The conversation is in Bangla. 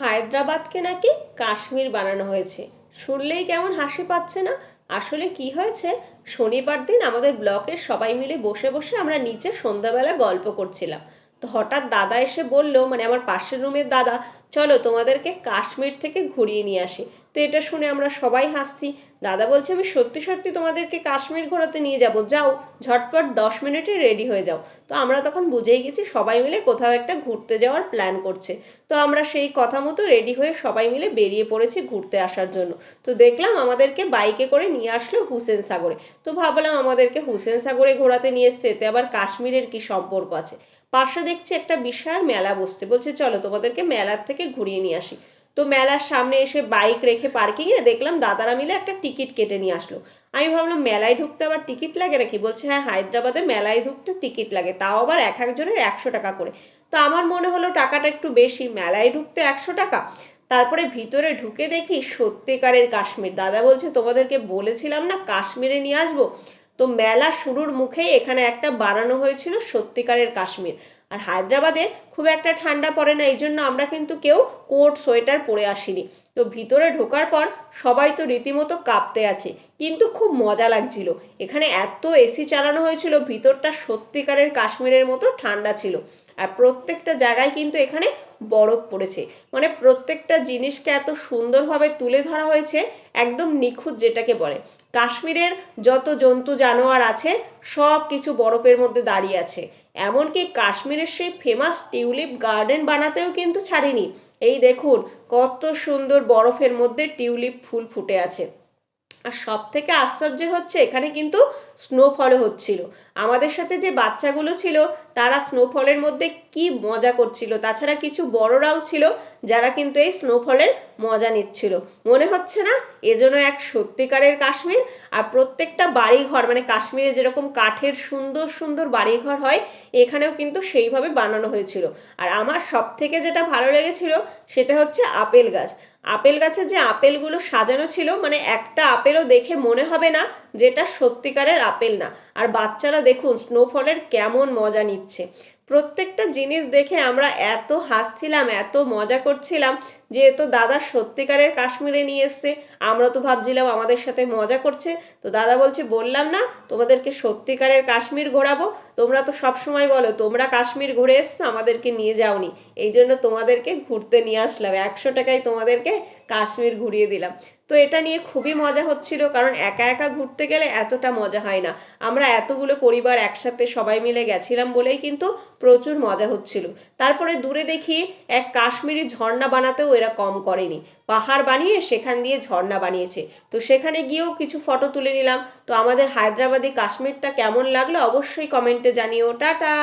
হায়দ্রাবাদকে নাকি কাশ্মীর বানানো হয়েছে। শুনলেই কেমন হাসি পাচ্ছে না? আসলে কি হয়েছে? শনিবার দিন আমাদের ব্লকের সবাই মিলে বসে বসে আমরা নিচে সন্ধ্যাবেলা গল্প করছিলাম। তো হঠাৎ দাদা এসে বলল মানে আমার পাশের রুমের দাদা, চলো তোমাদেরকে কাশ্মীর থেকে ঘুরিয়ে নিয়ে আসে। তো এটা শুনে আমরা সবাই হাসছি। দাদা বলছে, আমি সত্যি সত্যি তোমাদেরকে কাশ্মীর ঘোরাতে নিয়ে যাব, যাও, ঝটপট দশ মিনিটে রেডি হয়ে যাও। তো আমরা তখন বুঝেই গেছি, সবাই মিলে কোথাও একটা ঘুরতে যাওয়ার প্ল্যান করছে। তো আমরা সেই কথা মতো রেডি হয়ে সবাই মিলে বেরিয়ে পড়েছি ঘুরতে আসার জন্য। তো দেখলাম আমাদেরকে বাইকে করে নিয়ে আসলো হুসেন সাগরে। তো ভাবলাম আমাদেরকে হুসেন সাগরে ঘোরাতে নিয়ে এসছে, এতে আবার কাশ্মীরের কি সম্পর্ক আছে? পাশে দেখছি একটা বিশাল মেলা বসছে। বলছে, চলো তোমাদেরকে মেলার থেকে ঘুরিয়ে নিয়ে আসি। তো মেলার সামনে এসে বাইক রেখে পার্কিংয়ে দেখলাম দাদারা মিলে একটা টিকিট কেটে নিয়ে আসলো। আমি ভাবলাম, মেলায় ঢুকতে আবার টিকিট লাগে নাকি? বলছে হ্যাঁ হায়দ্রাবাদে মেলায় ঢুকতে টিকিট লাগে, তাও আবার এক একজনের একশো টাকা করে। তো আমার মনে হলো, টাকাটা একটু বেশি, মেলায় ঢুকতে একশো টাকা? তারপরে ভিতরে ঢুকে দেখি সত্যিকারের কাশ্মীর। দাদা বলছে, তোমাদেরকে বলেছিলাম না, কাশ্মীরে নিয়ে আসব? তো মেলা শুরুর মুখেই এখানে একটা বানানো হয়েছিল সত্যিকারের কাশ্মীর। আর হায়দ্রাবাদে খুব একটা ঠান্ডা পড়ে না এই জন্য আমরা কিন্তু কেউ কোট, সোয়েটার পরে আসিনি। তো ভিতরে ঢোকার পর সবাই তো রীতিমতো কাঁপতে আছে। কিন্তু খুব মজা লাগছিল। এখানে এত এসি চালানো হয়েছিল, ভিতরটা সত্যিকারের কাশ্মীরের মতো ঠান্ডা ছিল। আর প্রত্যেকটা জায়গায় কিন্তু এখানে বরফ পড়েছে। মানে প্রত্যেকটা জিনিসকে এত সুন্দরভাবে তুলে ধরা হয়েছে, একদম নিখুঁত যেটাকে বলে। কাশ্মীরের যত জন্তু জানোয়ার আছে, সব কিছু বরফের মধ্যে দাঁড়িয়ে আছে। এমনকি কাশ্মীরের সেই ফেমাস টিউলিপ গার্ডেন বানাতেও কিন্তু ছাড়েনি। এই দেখুন, কত সুন্দর বরফের মধ্যে টিউলিপ ফুল ফুটে আছে। আর সব থেকে আশ্চর্যের হচ্ছে, এখানে কিন্তু স্নোফলও হচ্ছিল। আমাদের সাথে যে বাচ্চাগুলো ছিল, তারা স্নোফলের মধ্যে কি মজা করছিল। তাছাড়া কিছু বড়রাও ছিল, যারা কিন্তু এই স্নোফলের মজা নিচ্ছিল। মনে হচ্ছে না এজন্য এক সত্যিকারের কাশ্মীর? আর প্রত্যেকটা বাড়িঘর মানে কাশ্মীরে যেরকম কাঠের সুন্দর সুন্দর বাড়িঘর হয়, এখানেও কিন্তু সেইভাবে বানানো হয়েছিল। আর আমার সব থেকে যেটা ভালো লেগেছিল, সেটা হচ্ছে আপেল গাছ। আপেল গাছে যে আপেলগুলো সাজানো ছিল মানে একটা আপেলও দেখে মনে হবে না যেটা সত্যিকারের আপেল না। আর বাচ্চারা দেখুন স্নোফলের কেমন মজা নিচ্ছে। প্রত্যেকটা জিনিস দেখে আমরা এত হাসছিলাম, এত মজা করছিলাম যে তো দাদা সত্যিকারের কাশ্মীরে নিয়ে এসছে, আমরা তো ভাবছিলাম আমাদের সাথে মজা করছে। তো দাদা বলছে, বললাম না, তোমাদেরকে সত্যিকারের কাশ্মীর ঘোরাবো। তোমরা তো সব সময় বলো, তোমরা কাশ্মীর ঘুরে এসছো, আমাদেরকে নিয়ে যাওনি। এই জন্য তোমাদেরকে ঘুরতে নিয়ে আসলাম। একশো টাকায় তোমাদেরকে কাশ্মীর ঘুরিয়ে দিলাম। তো এটা নিয়ে খুবই মজা হচ্ছিল, কারণ একা একা ঘুরতে গেলে এতটা মজা হয় না। আমরা এতগুলো পরিবার একসাথে সবাই মিলে গেছিলাম বলেই কিন্তু প্রচুর মজা হচ্ছিল। তারপরে দূরে দেখি, এক কাশ্মীরি ঝর্ণা বানাতেও এরা কম করেনি। পাহাড় বানিয়ে সেখান দিয়ে ঝর্ণা বানিয়েছে। তো সেখানে গিয়েও কিছু ফটো তুলে নিলাম। তো আমাদের হায়দ্রাবাদে কাশ্মীরটা কেমন লাগল অবশ্যই কমেন্টে জানিও। টাটা!